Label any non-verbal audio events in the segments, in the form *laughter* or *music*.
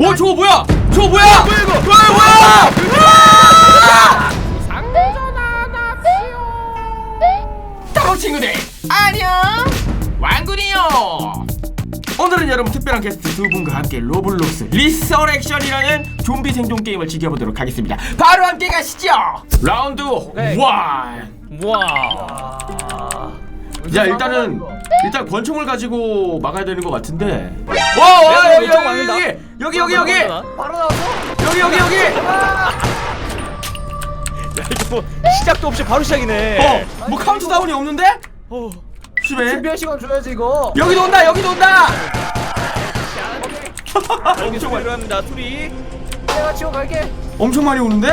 어 저거 뭐야? 저거 뭐야? 뭐야 이거? 뭐야 뭐야? 따로 친구들 안녕 왕군이요 오늘은 여러분 특별한 게스트 두 분과 함께 로블록스 리서렉션이라는 좀비 생존 게임을 즐겨보도록 하겠습니다 바로 함께 가시죠 라운드 네. 원 와. 야 일단은 일단 권총을 가지고 막아야 되는 것 같은데 와 여기 권총 여기. 여기 여기 여기 여기 바로 나왔어? 여기 여기 여기 야 이거 뭐 시작도 없이 바로 시작이네. 어 뭐 카운트다운이 없는데? 어. 심해 준비할 시간 줘야지 이거. 여기도 온다 여기도 온다 여기 소리 합니다. 수리. 내가 지금 갈게. 엄청 많이 오는데?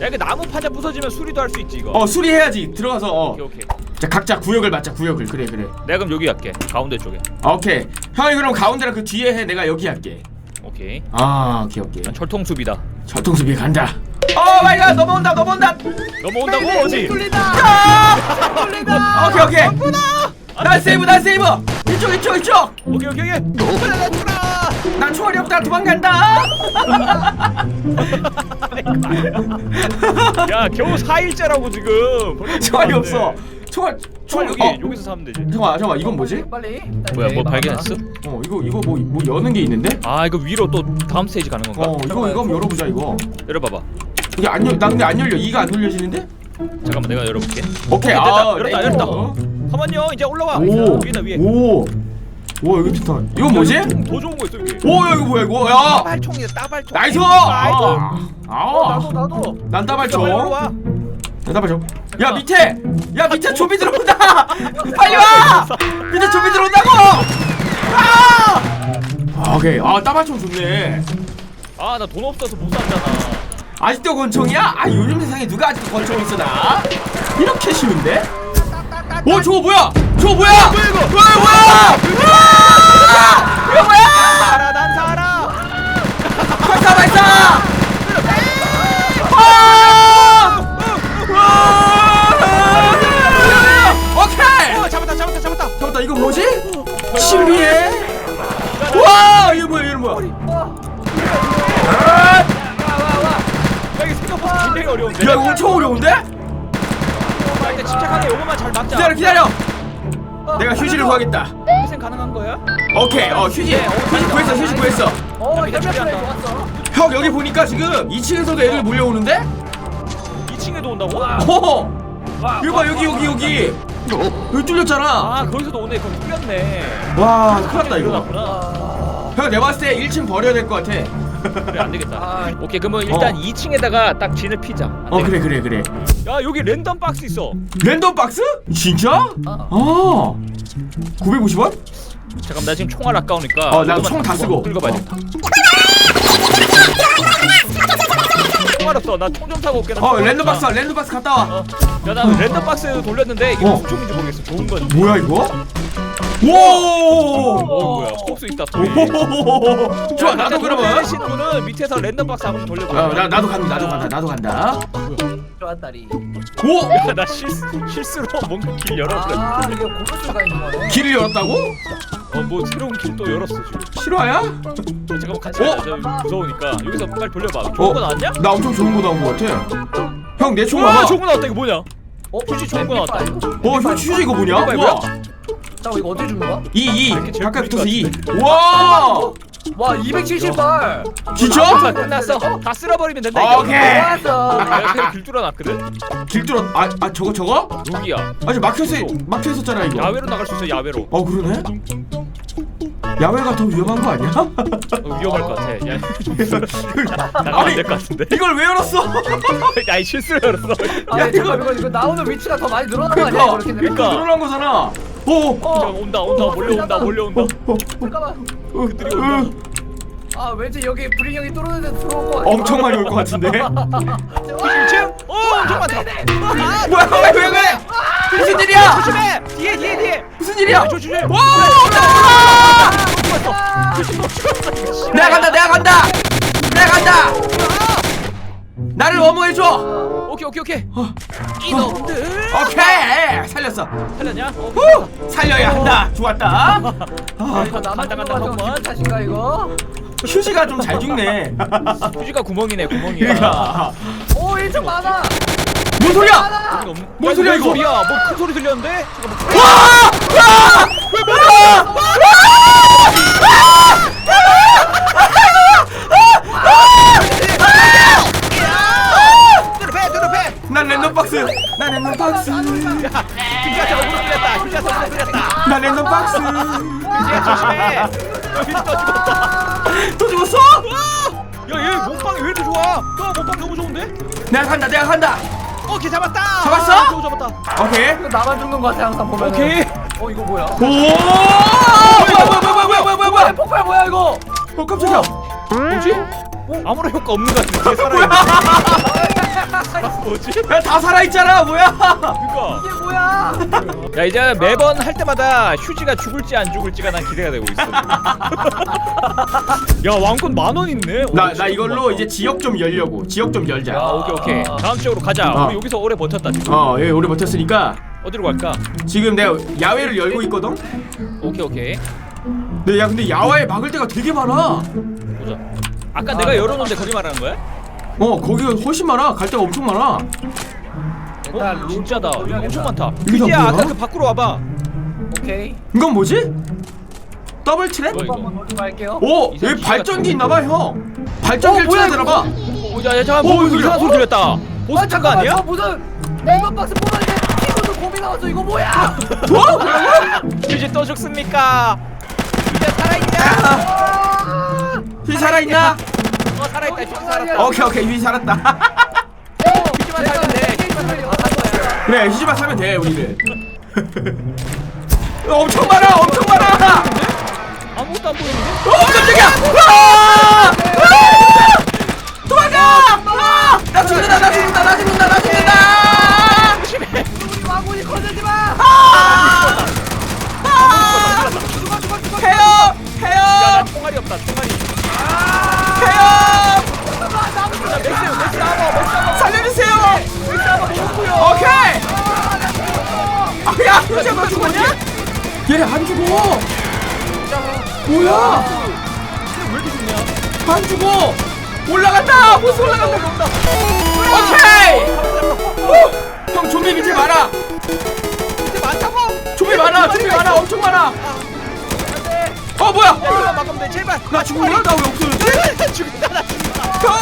야 이거 나무 파자 부서지면 수리도 할 수 있지 이거. 어 수리해야지 들어가서 어. 오케이 오케이. 자 각자 구역을 맞자 구역을 그래 그래 내가 그럼 여기 갈게. 가운데 쪽에. 오케이 형이 그럼 가운데랑 그 뒤에 해 내가 여기 할게 오케이. 아 오케이 오케이 난 철통 수비다. 철통수비 간다 어 마이 갓 넘어온다 넘어온다 넘어온다고 어지. 아! 뚫린다. 오케이 오케이 난 세이브 난 세이브 이쪽 이쪽 이쪽 오케이 오케이 오케이. 난 총알이 없다 도망간다 *laughs* 야 겨우 4일째라고 지금. *laughs* 넘어갔네. 없어 총알 총알 여기 어 여기서 사면 되지. 잠깐만 잠깐만 이건 뭐지? 빨리. 뭐야 뭐 발견했어? 어 이거 이거 뭐 뭐 여는 게 있는데? 아 이거 위로 또 다음 스테이지 가는 건가? 어 이거 이거 한번 열어보자 이거 열어봐봐. 이게 안 열, 나 근데 안 열려 이가 안 눌려지는데? 잠깐만 내가 열어볼게. 오케이 됐다, 아 열었다, 네, 열었다. 이거. 잠깐만요 이제 올라와. 오, 위에다 위에. 오, 오 여기 좋다. 이건 뭐지? 더 좋은 거 있어 여기. 오, 야 이거 뭐야 이거? 야, 따발총이다 따발총. 나이스! 아이고. 아, 어, 아, 나도 나도. 난 따발총. 빨리. 난 따발총. 야 밑에, 야 밑에 좀비 들어온다. *laughs* 빨리 와! 밑에 좀비 들어온다고. 아! 아, 오케이. 아 따발총 좋네. 아 나 돈 없어서 못 산잖아. 아직도 권총이야? 아 요즘 세상에 누가 아직도 권총 있어 나? 이렇게 쉬운데? 오 저거 뭐야? 저거 뭐야? 뭐야 이거? 뭐야 뭐야? 아! 이거 뭐야? 살아 난 살아. 발사 발사! 아! 하겠다 희생 가능한 거야? 오케이 어 휴지 휴지 구했어 휴지 구했어 어, 야, 혈액 미안, 좋았어. 형 여기 보니까 지금 2층에서도 애들 몰려오는데? 2층에도 온다고? 어 이거 봐 여기 여기 여기 여기 뚫렸잖아 아 거기서도 오네. 거기 뚫렸네. 와 큰일 났다 이거. 형 내가 봤을 때 1층 버려야 될 것 같아 그래 안 되겠다. 아. 오케이 그러면 일단 어. 2층에다가 딱 진을 피자. 안 어 되겠다. 그래 그래 그래 야 여기 랜덤 박스 있어. 랜덤 박스? 진짜? 아 950원? 잠깐 나 지금 총알 아까우니까. 어, 나 이거만 총다 들고 쓰고. 긁어봐야 어. 겠다 총알 없어. 나 총 좀 사고 올게. 나어 총알 랜덤 없어. 박스 랜덤 박스 갔다 와 어. 야나 랜덤 박스 돌렸는데 이게 어. 무슨 총인지 모르겠어. 좋은 건지. 뭐야 이거? 오! 어 뭐야? 폭스 있다. 소리. 오! 좋아 나도 그러면 하시는 분은 밑에서 랜덤 박스 한번 돌려봐. 어, 나, 나도 간다 나도 간다 나도 간다 좋았다리. 오! 나 실수 실수로 *laughs* 뭔가 길 열었거든. 아, 이게 고무줄가 있는 거네. 길을 열었다고? 어뭐 새로운 길 또 열었어 지금. 실화야? 잠깐만 같이 어? 가자. 저 무서우니까 여기서 빨리 돌려봐. 좋은 거 나왔냐? 나 엄청 좋은 거 나온 거 같아 형 내 총 와 봐봐 좋은 거 나왔다 이거 뭐냐? 어, 휴지 좋은 거 나왔다. 어 휴지 휴지 이거 뭐냐? 이거 우와 잠깐 이거 어떻게 주는 거야? 2 2 이렇게 제일 가까이 크긴 붙어서 2것와 와, 270발. 진짜? 끝났어. 다 쓸어버리면 된다 아, 이거. 오케이. 좋았어. 내가 그냥 길 뚫어놨거든. 길 뚫어 아, 아 저거 저거? 여기야. 아직 막혀서 막혀 있었잖아 이거 야외로 나갈 수 있어 야외로. 어 그러네? 야외가 더 위험한 거 아니야? 어, 위험할 것 같아. 야, *laughs* 나가면 아니, 안될 것 같은데. 이걸 왜 열었어? *laughs* 야, 이 실수로 열었어. 아, 야, 야, 이거- 이거 이거 나오는 위치가 더 많이 늘어난 거 아니야? 그러니까 이렇게 되면? 그러니까. 늘어난 거잖아 오 자, 온다, 온다, 몰려온다, 몰려온다. 잠깐만. 그들이 온다. 아, 왠지 여기 브링 형이 뚫어는 데 들어올 거 같아. 엄청 많이 올 것 같은데 *laughs* 1층? 어, 엄청 많다. 아, 뭐야 왜 왜 그래 무슨 일이야 조심해. 뒤에, 뒤에, 뒤에. 무슨 일이야 조심해. 와 온다 내가 간다 내가 간다 내가 간다 어머해줘 오케이, 오케이, 오케이. 어, 이놈들. 오케이 살렸어 살렸냐? 어, 후 살려야 한다 좋았다 아, 이거 나만 간다, 간다. 기분 탓인가 이거? 휴지가 좀 잘 죽네 휴지가 구멍이네 구멍이야. 그러니까 오 1층 많아 뭔 소리야 없는- 뭔 야, 소리야, 뭔 이거? 소리야? 뭐 큰 소리 들렸는데? 잠깐만. 와! 와! 배 휴지한테 얼굴 들렸다. 휴지한테 얼굴 들렸다. 난 랜덤 박스 휴지야 조심해. 야, 휴지 또 죽었다. 또 죽었어? 야얘 몸빵이 왜 이렇게 좋아? 너 몸빵 너무 좋은데? 내가 간다 내가 간다 어, 걔 잡았다. 잡았어? 아, 잡았다. 오케이 나만 죽는 거 같아 항상 보면 오케이. 어 이거 뭐야 오 뭐야 뭐야 뭐야 뭐야 뭐야 뭐야 뭐야 폭발 뭐야 이거 어 깜짝이야 뭐지? 아무런 효과 없는 것 같은데 살아있는 뭐지? 야다 살아있잖아 뭐야? 그니까. 이게 뭐야? 야 이제 매번 할 때마다 휴지가 죽을지 안 죽을지가 난 기대가 되고 있어. *laughs* 야 왕권 만 원 있네? 나 오, 나 진짜 이걸로. 이제 지역 좀 열려고. 지역 좀 열자. 아 오케이 오케이. 다음 지역으로 가자. 어. 우리 여기서 오래 버텼다 지금. 어 여기 오래 버텼으니까 어디로 갈까? 지금 내가 야외를 열고 있거든? 오케이 오케이. 근데 야 근데 야외에 막을 데가 되게 많아. 보자. 아까 내가 열어놓은데 거기 말하는 거야? 어 거기가 훨씬 많아 갈 데가 엄청 많아 어? 일단 진짜다 룸 이거 엄청 많다 이게 다 휴지야 뭐야? 아까 그 밖으로 와봐 오케이 이건 뭐지? 더블 트랩? 뭐 이거? 한번 먼저 갈게요 오 이상- 여기 발전기 있나봐 형 발전기를 어, 뭐야, 찾아야 되나봐 어, 야, 야 잠깐 어, 뭐 무슨 이상한 소리 들렸다 아 보스 탄 거 잠깐만 아니야? 저 무슨 랜덤 박스 뽑았는데 피부도 곰이 나왔어 이거 뭐야 *laughs* 뭐? 뭐라고? 휴지 또 죽습니까? 휴지 살아있냐? *laughs* 아! 휘 살아있나? 어 살아있다. 어, 살았다. 오케이 오케이. 휘 살았다. 휴지만 살면 돼. 휴지만 살면 돼. 그래 휴지만 사면 돼 우리는 *laughs* 어, 엄청 많아 엄청 많아. 아무것도 안 보이는데? 어 깜짝이야 아! 아! 도망가! 아! 나 죽는다 나 죽는다 나 죽는다 나 죽는다 뭐야 왜 이렇게 죽냐? 안 죽어 올라간다 보스 올라간다 오케이 후! 형 좀비 밑에 많아 이제 많다고? 좀비 많아 좀비 많아 엄청 많아 어 뭐야 야 이거만 막으면 돼 제발 나 죽은 거야? 나왜 없어졌지? 나 죽는다 형!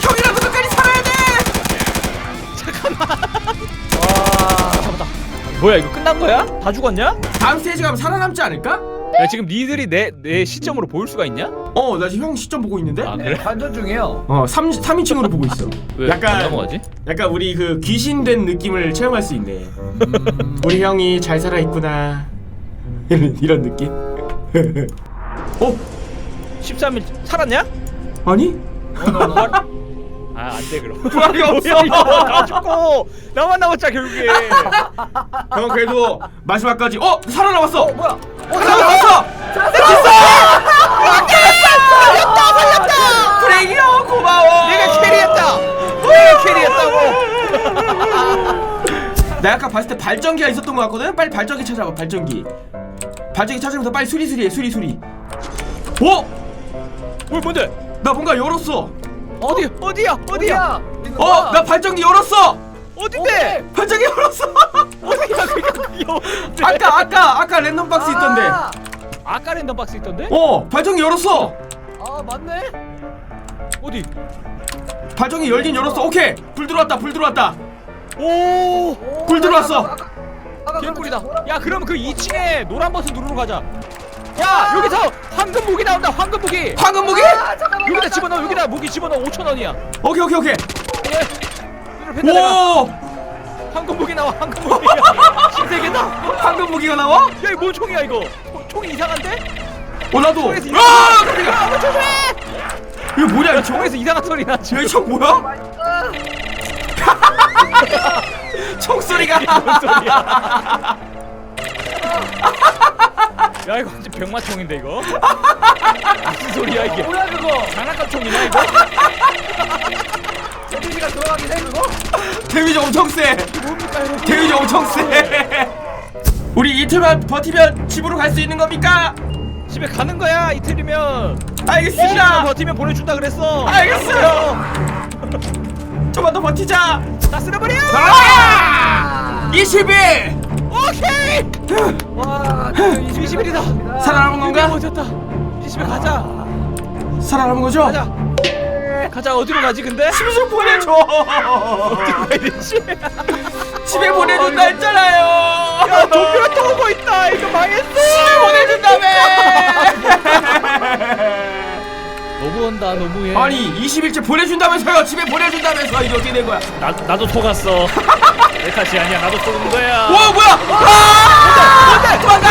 형이라도 끝까지 살아야 돼! 뭐야 이거 끝난 거야? 다 죽었냐? 다음 스테이지 가면 살아남지 않을까? 야 지금 니들이 내 내 시점으로 보일 수가 있냐? 어 나 지금 형 시점 보고 있는데? 아 네, 그래? 반전 중이에요 어 3, 3인칭으로 보고 있어 *laughs* 왜 약간- 안 넘어가지? 약간 우리 그 귀신 된 느낌을 체험할 수 있네 우리 형이 잘 살아있구나 이런, 이런 느낌 *laughs* 어? 13일 살았냐? 아니? *laughs* 아 안 돼 그럼 부활이 없어 다 죽고 나만 남았자 결국에 형 그래도 마지막까지 어? 살아남았어! 어 뭐야 살아남았어! 살렸다 살렸다! 브레이크 형 고마워 내가 캐리했다 내가 캐리했다고 *laughs* 나 아까 봤을 때 발전기가 있었던 것 같거든? 빨리 발전기 찾아봐 발전기 발전기 찾으면서 빨리 수리수리해 수리수리 어? 뭘 뭔데? 나 뭔가 열었어 어디 어디야 어디야 어? 나 발전기 열었어! 어딘데? 발전기 열었어! *laughs* 어디야 그게? 어딘데? 아까 아까 아까 랜덤 박스 있던데. 아, 아까 랜덤 박스 있던데? 어 발전기 열었어. 아 맞네. 어디? 발전기 열긴 열었어. 오케이. 불 들어왔다 불 들어왔다. 오! 오, 불 들어왔어. 아까- 아까- 아까 개꿀이다. 야 그럼 그 2층에 노란 버튼 누르러 가자. 야 여기서 황금 무기 나온다 황금 무기. 황금 무기? 아 잠깐만 여기다 나- 집어넣어 여기다. 무기 집어넣어. 5천 원이야. 오케이 오케이 오케이 뱉다 내가 오 황금 무기 나와 황금 무기야 *laughs* 신세계다. 황금 무기가 나와? 야이 뭔 총이야 이거? 총- 총이 이상한데? 어 나도. 총에서 아 이상한 깜짝이야. 야 조심해 이거 뭐냐 야 이거? 총 총에서 이상한 소리 나 지금. 여기 총 뭐야? *laughs* 아, 총소리가. 뭔 소리야? *laughs* 야 이거 완전 병마총인데 이거? 무슨 소리야 이게? 뭐야 그거? 장난감 총이냐 이거? 데미지가 들어가긴 해 그거? *laughs* 데미지 엄청 세. 뭡니까 여러분 데미지 엄청 세. *laughs* 우리 이틀만 버티면 집으로 갈 수 있는 겁니까? 집에 가는 거야 이틀이면. 알겠습니다. 버티면 보내준다 그랬어. 알겠어요 *laughs* 좀만 더 버티자. 다 쓸어버려! 아! 20일! 오케이! 와 21이다. 살아남은 건가? 버텼다. 20일 가자. 살아남은 거죠? 가자 가자. 어디로 가지 근데? *laughs* 집에 좀 보내줘. 집에 집에 보내준다 했잖아요. 야 좀비가 또 오고 있다. 이거 망했어. 집에 보내준다며. *laughs* 너무한다 너무해. 아니 20일째 보내준다면서요. 집에 보내준다면서. 이게 어떻게 된 거야? 나, 나도 속았어. *laughs* 내 탓이 아니야. 나도 속은 거야. 와 뭐야? 아! 도망가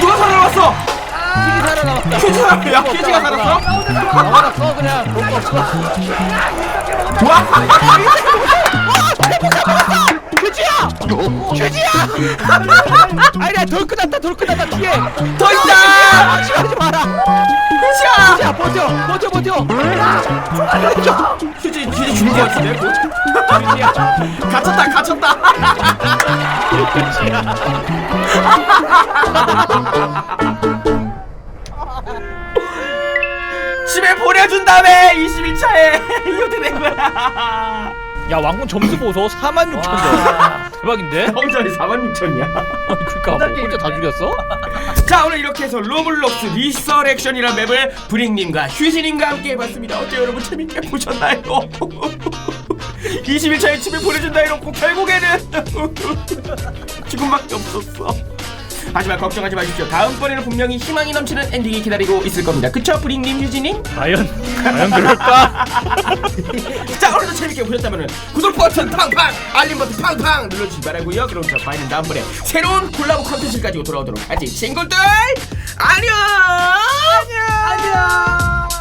누가 살아남았어 퀴즈 살아남았다. 퀴즈 살아 야 퀴즈가 살았어 살아났어, 그냥. 볼거 없어. 와 퀴즈야! 퀴즈야! *laughs* 아니야, 돌 끝났다, 돌 끝났다, 뒤에! 더 있다 하지 하지 마라! 퀴즈야 퀴즈야, 버텨! 버텨, 버텨! 퀴즈 퀴즈 죽은 거 같은데 곧? 퀴즈야. 갇혔다 갇혔다 *laughs* 집에 보내준다며 21차에 이거 어떻게 된 거야 야, 왕군 점수 보소. 46,000점. 대박인데? 성전이 4만 6천이야 *laughs* 그니까, 뭐 혼자 다 죽였어? 자 오늘 이렇게 해서 로블록스 리서렉션이라는 맵을 브링님과 휴지님과 함께 해봤습니다 어때요 여러분 재밌게 보셨나요? *laughs* 21차에 집에 보내준다 해놓고 결국에는 *laughs* 죽음밖에 없었어 하지만 걱정하지 마십시오. 다음번에는 분명히 희망이 넘치는 엔딩이 기다리고 있을 겁니다. 그쵸 브링님 휴지님? 과연, 과연 그럴까? *laughs* 자 오늘도 재밌게 보셨다면 구독 버튼 팡팡 알림 버튼 팡팡 눌러주시기 바라고요. 그럼 저 저희는 다음번에 새로운 콜라보 컨텐츠 가지고 돌아오도록 하지 친구들! 안녕! 안녕! 안녕